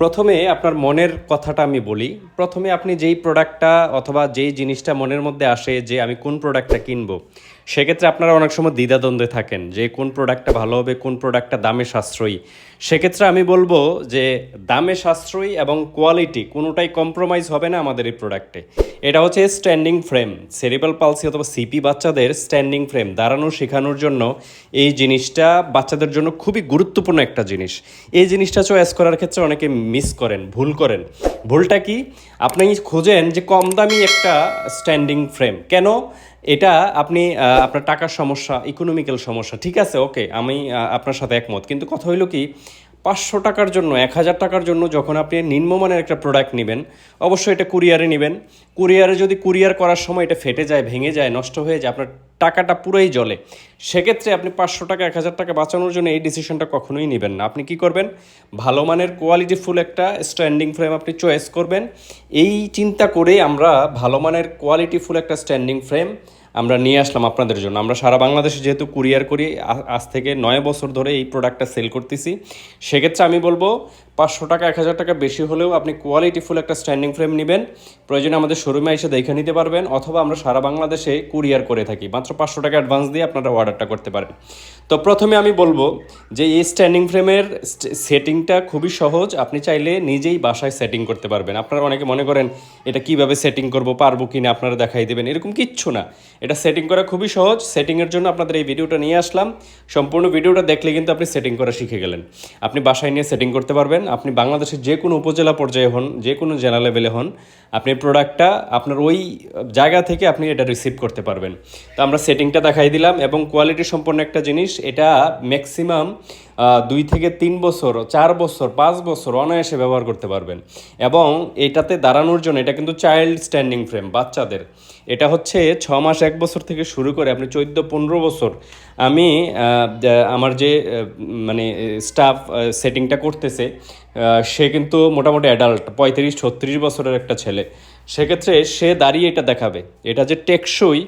প্রথমে আপনার মনের কথাটা আমি বলি। প্রথমে আপনি যেই প্রোডাক্টটা অথবা যেই জিনিসটা মনের মধ্যে আসে যে আমি কোন প্রোডাক্টটা কিনবো, সেক্ষেত্রে আপনারা অনেক সময় দ্বিধাদ্বন্দ্বে থাকেন যে কোন প্রোডাক্টটা ভালো হবে, কোন প্রোডাক্টটা দামে সাশ্রয়ী। সেক্ষেত্রে আমি বলব যে দামে সাশ্রয়ী এবং কোয়ালিটি কোনোটাই কম্প্রোমাইজ হবে না আমাদের এই প্রোডাক্টে। এটা হচ্ছে স্ট্যান্ডিং ফ্রেম সেরিবাল পালসি অথবা সিপি বাচ্চাদের স্ট্যান্ডিং ফ্রেম। দাঁড়ানো, শেখানোর জন্য এই জিনিসটা বাচ্চাদের জন্য খুবই গুরুত্বপূর্ণ একটা জিনিস। এই জিনিসটা চয়েস করার ক্ষেত্রে অনেকে মিস করেন, ভুল করেন। ভুলটা কি? আপনি খোঁজেন যে কম দামি একটা স্ট্যান্ডিং ফ্রেম কেন? এটা আপনি আপনার টাকার সমস্যা ইকোনমিক্যাল সমস্যা, ঠিক আছে? ওকে আমি আপনার সাথে একমত। কিন্তু কথা হইল কি পাঁচশো টাকার জন্য, এক হাজার টাকার জন্য যখন আপনি নিম্নমানের একটা প্রোডাক্ট নেবেন, অবশ্যই এটা কুরিয়ারে নেবেন। কুরিয়ারে যদি কুরিয়ার করার সময় এটা ফেটে যায়, ভেঙে যায়, নষ্ট হয়ে যায়, আপনার টাকাটা পুরোই জলে সেক্ষেত্রে আপনি পাঁচশো টাকা, এক হাজার টাকা বাঁচানোর জন্য এই ডিসিশনটা কখনোই নেবেন না। আপনি কি করবেন? ভালো মানের কোয়ালিটিফুল একটা স্ট্যান্ডিং ফ্রেম আপনি চয়েস করবেন। এই চিন্তা করে আমরা ভালো মানের কোয়ালিটিফুল একটা স্ট্যান্ডিং ফ্রেম আমরা নিয়ে আসলাম আপনাদের জন্য। আমরা সারা বাংলাদেশে যেহেতু কুরিয়ার করি আজ থেকে নয় বছর ধরে এই প্রোডাক্টটা সেল করতেছি। সেক্ষেত্রে আমি বলব পাঁচশো টাকা, এক হাজার টাকা বেশি হলেও আপনি কোয়ালিটিফুল একটা স্ট্যান্ডিং ফ্রেম নেবেন। প্রয়োজনে আমাদের শোরুমে এসে দেখে নিতে পারবেন, অথবা আমরা সারা বাংলাদেশে কুরিয়ার করে থাকি। মাত্র পাঁচশো টাকা অ্যাডভান্স দিয়ে আপনারা অর্ডারটা করতে পারেন। তো প্রথমে আমি বলব যে এই স্ট্যান্ডিং ফ্রেমের সেটিংটা খুবই সহজ। আপনি চাইলে নিজেই বাসায় সেটিং করতে পারবেন। আপনারা অনেকে মনে করেন, এটা কীভাবে সেটিং করব, পারব কি না আপনারা দেখাই দেবেন। এরকম কিচ্ছু না। এটা সেটিং করা খুবই সহজ। সেটিংয়ের জন্য আপনাদের এই ভিডিওটা নিয়ে আসলাম। সম্পূর্ণ ভিডিওটা দেখলে কিন্তু আপনি সেটিং করা শিখে গেলেন। আপনি বাসায় নিয়ে সেটিং করতে পারবেন। আপনি বাংলাদেশের যে কোনো উপজেলা পর্যায়ে হন, যে কোনো জেলা লেভেলে হন, আপনি প্রোডাক্টটা আপনার ওই জায়গা থেকে আপনি এটা রিসিভ করতে পারবেন। তো আমরা সেটিংটা দেখাই দিলাম এবং কোয়ালিটি সম্পন্ন একটা জিনিস, এটা ম্যাক্সিমাম দুই থেকে তিন বছর, চার বছর, পাঁচ বছর অনায়াসে ব্যবহার করতে পারবেন। এবং এটাতে দাঁড়ানোর জন্য, এটা কিন্তু চাইল্ড স্ট্যান্ডিং ফ্রেম বাচ্চাদের। এটা হচ্ছে ছ মাস, এক বছর থেকে শুরু করে আপনি চোদ্দ, পনেরো বছর আমি আমার যে মানে স্টাফ সেটিংটা করতেছে সে কিন্তু মোটামুটি অ্যাডাল্ট পঁয়ত্রিশ, ছত্রিশ বছরের একটা ছেলে। সেক্ষেত্রে সে দাঁড়িয়ে এটা দেখাবে। এটা যে টেকসই,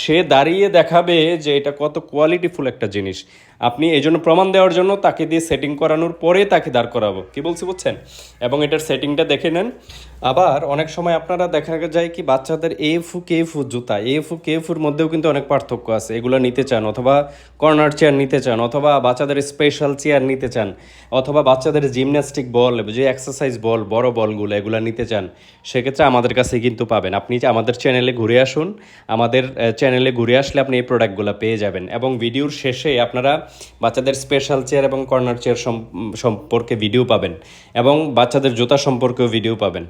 সে দাঁড়িয়ে দেখাবে যে এটা কত কোয়ালিটিফুল একটা জিনিস। আপনি এই জন্য প্রমাণ দেওয়ার জন্য তাকে দিয়ে সেটিং করানোর পরে তাকে দাঁড় করাবো। কি বলছি বুঝছেন? এবং এটার সেটিংটা দেখে নেন। আবার অনেক সময় আপনারা দেখা যায় কি, বাচ্চাদের এ ফু কে ফু জুতা এ ফু কে ফুর মধ্যেও কিন্তু অনেক পার্থক্য আছে। এগুলো নিতে চান অথবা কর্নার চেয়ার নিতে চান, অথবা বাচ্চাদের স্পেশাল চেয়ার নিতে চান, অথবা বাচ্চাদের জিমন্যাস্টিক বল যে এক্সারসাইজ বল, বড় বলগুলো এগুলো নিতে চান, সেক্ষেত্রে আমাদের কাছে কিন্তু পাবেন। আপনি আমাদের চ্যানেলে ঘুরে আসুন। আমাদের চ্যানেলে ঘুরে আসলে আপনি এই প্রোডাক্টগুলো পেয়ে যাবেন এবং ভিডিওর শেষে আপনারা বাচ্চাদের স্পেশাল চেয়ার এবং কর্নার চেয়ার সম্পর্কে ভিডিও পাবেন এবং বাচ্চাদের জুতা সম্পর্কেও ভিডিও পাবেন।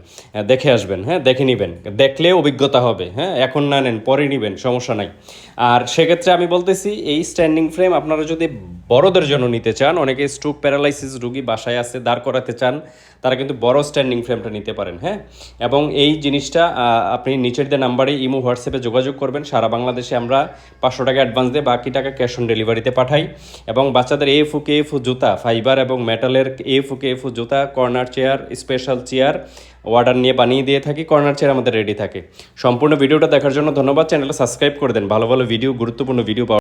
দেখে আসবেন হ্যাঁ দেখে নেবেন। দেখলে অভিজ্ঞতা হবে হ্যাঁ এখন না নেন, পরে নেবেন, সমস্যা নাই। আর সেক্ষেত্রে আমি বলতেছি, এই স্ট্যান্ডিং ফ্রেম আপনারা যদি বড়দের জন্য নিতে চান, অনেকে স্ট্রোক প্যারালাইসিস রুগী বাসায় আসে দাঁড় করাতে চান, তারা কিন্তু বড় স্ট্যান্ডিং ফ্রেমটা নিতে পারেন হ্যাঁ? এবং এই জিনিসটা আপনি নিচের দিয়ে নাম্বারে ইমো, হোয়াটসঅ্যাপে যোগাযোগ করবেন, সারা বাংলাদেশে আমরা পাঁচশো টাকা অ্যাডভান্স দিয়ে বাকি টাকা ক্যাশ অন ডেলিভারিতে পাঠাই। এবং বাচ্চাদের এ ফুকে কে ফু জুতা ফাইবার এবং মেটালের এ ফুকে এ ফু জুতা corner chair special chair order নিয়ে বানিয়ে দিয়ে থাকি কর্নার চেয়ার আমাদের রেডি থাকে। সম্পূর্ণ ভিডিওটা দেখার জন্য ধন্যবাদ চ্যানেলটা সাবস্ক্রাইব করে দেন, ভালো ভালো ভিডিও গুরুত্বপূর্ণ ভিডিও